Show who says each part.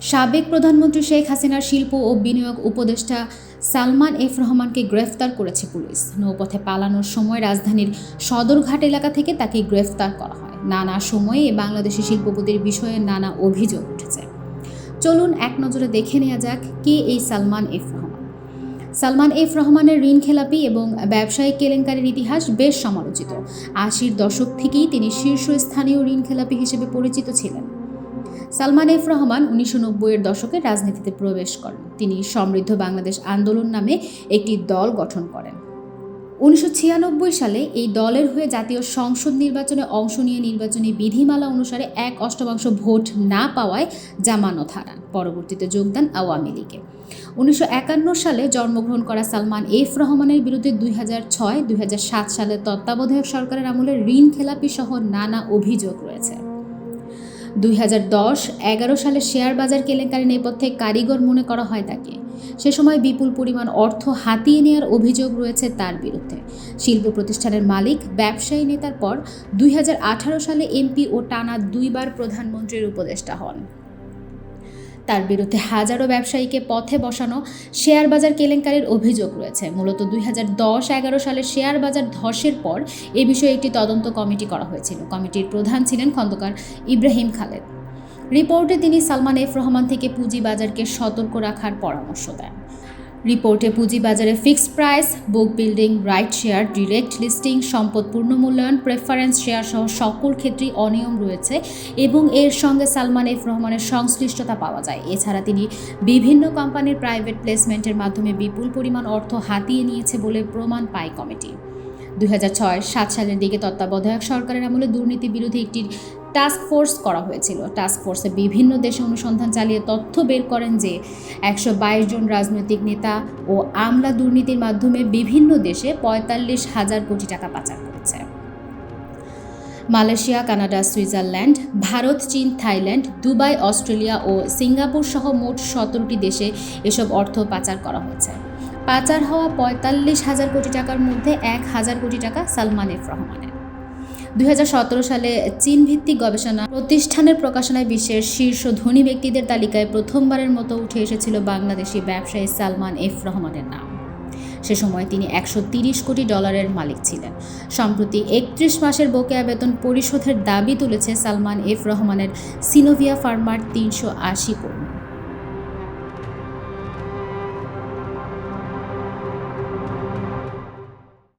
Speaker 1: সাবেক প্রধানমন্ত্রী শেখ হাসিনার শিল্প ও বিনিয়োগ উপদেষ্টা সালমান এফ রহমানকে গ্রেফতার করেছে পুলিশ। নৌপথে পালানোর সময় রাজধানীর সদরঘাট এলাকা থেকে তাকে গ্রেফতার করা হয়। নানা সময়ে বাংলাদেশি শিল্পপতির বিষয়ে নানা অভিযোগ উঠেছে। চলুন এক নজরে দেখে নেওয়া যাক কে এই সালমান এফ রহমান। সালমান এফ রহমানের ঋণ খেলাপি এবং ব্যবসায়িক কেলেঙ্কারির ইতিহাস বেশ সমালোচিত। আশির দশক থেকেই তিনি শীর্ষস্থানীয় ঋণ খেলাপি হিসেবে পরিচিত ছিলেন। সালমান এফ রহমান উনিশশো নব্বইয়ের দশকে রাজনীতিতে প্রবেশ করেন। তিনি সমৃদ্ধ বাংলাদেশ আন্দোলন নামে একটি দল গঠন করেন। উনিশশো ছিয়ানব্বই সালে এই দলের হয়ে জাতীয় সংসদ নির্বাচনে অংশ নিয়ে নির্বাচনী বিধিমালা অনুসারে এক অষ্টমাংশ ভোট না পাওয়ায় জামানত হারান। পরবর্তীতে যোগদান আওয়ামী লীগে। উনিশশো একান্ন সালে জন্মগ্রহণ করা সালমান এফ রহমানের বিরুদ্ধে দুই হাজার ছয়, দুই সালের তত্ত্বাবধায়ক সরকারের আমলে ঋণ খেলাপি সহ নানা অভিযোগ রয়েছে। দুই হাজার দশ, এগারো সালে শেয়ার বাজার কেলেঙ্কারি নেপথ্যে কারিগর মনে করা হয় তাকে। সে সময় বিপুল পরিমাণ অর্থ হাতিয়ে নেওয়ার অভিযোগ রয়েছে তার বিরুদ্ধে। শিল্প প্রতিষ্ঠানের মালিক, ব্যবসায়ী নেতার পর দুই হাজার আঠারো সালে এমপি ও টানা দুইবার প্রধানমন্ত্রীর উপদেষ্টা হন। তার বিরুদ্ধে হাজারো ব্যবসায়ীকে পথে বসানো শেয়ার বাজার কেলেঙ্কারির অভিযোগ রয়েছে। মূলত দুই হাজার দশ এগারো সালে শেয়ার বাজার ধসের পর এ বিষয়ে একটি তদন্ত কমিটি করা হয়েছিল। কমিটির প্রধান ছিলেন খন্দকার ইব্রাহিম খালেদ। রিপোর্টে তিনি সালমান এফ রহমান থেকে পুঁজিবাজারকে সতর্ক রাখার পরামর্শ দেন। রিপোর্টে পুঁজিবাজারে fixed price, book building, right share, direct listing, সম্পদ পূর্ণমূল্যায়ন প্রেফারেন্স শেয়ার সহ সকল ক্ষেত্রেই অনিয়ম রয়েছে এবং এর সঙ্গে সালমান এফ রহমানের সংশ্লিষ্টতা পাওয়া যায়। এছাড়া তিনি বিভিন্ন কোম্পানির প্রাইভেট প্লেসমেন্টের মাধ্যমে বিপুল পরিমাণ অর্থ হাতিয়ে নিয়েছে বলে প্রমাণ পায় কমিটি। দুই সাত সালের দিকে তত্ত্বাবধায়ক সরকারের আমলে দুর্নীতি বিরোধী একটি টাস্ক ফোর্স করা হয়েছিল। টাস্ক ফোর্সে বিভিন্ন দেশে অনুসন্ধান চালিয়ে তথ্য বের করেন যে, একশো বাইশ জন রাজনৈতিক নেতা ও আমলা দুর্নীতির মাধ্যমে বিভিন্ন দেশে পঁয়তাল্লিশ হাজার কোটি টাকা পাচার করেছে। মালয়েশিয়া, কানাডা, সুইজারল্যান্ড, ভারত, চীন, থাইল্যান্ড, দুবাই, অস্ট্রেলিয়া ও সিঙ্গাপুর সহ মোট সতেরোটি দেশে এসব অর্থ পাচার করা হয়েছে। পাচার হওয়া পঁয়তাল্লিশ হাজার কোটি টাকার মধ্যে এক হাজার কোটি টাকা সালমান এফ রহমানের। দুই হাজার সতেরো সালে চীন ভিত্তিক গবেষণা প্রতিষ্ঠানের প্রকাশনায় বিশ্বের শীর্ষ ধনী ব্যক্তিদের তালিকায় প্রথমবারের মতো উঠে এসেছিল বাংলাদেশি ব্যবসায়ী সালমান এফ রহমানের নাম। সে সময় তিনি একশো তিরিশ কোটি ডলারের মালিক ছিলেন। সম্প্রতি একত্রিশ মাসের বকেয়া বেতন পরিশোধের দাবি তুলেছে সালমান এফ রহমানের সিনোভিয়া ফার্মার তিনশো আশি কর্মী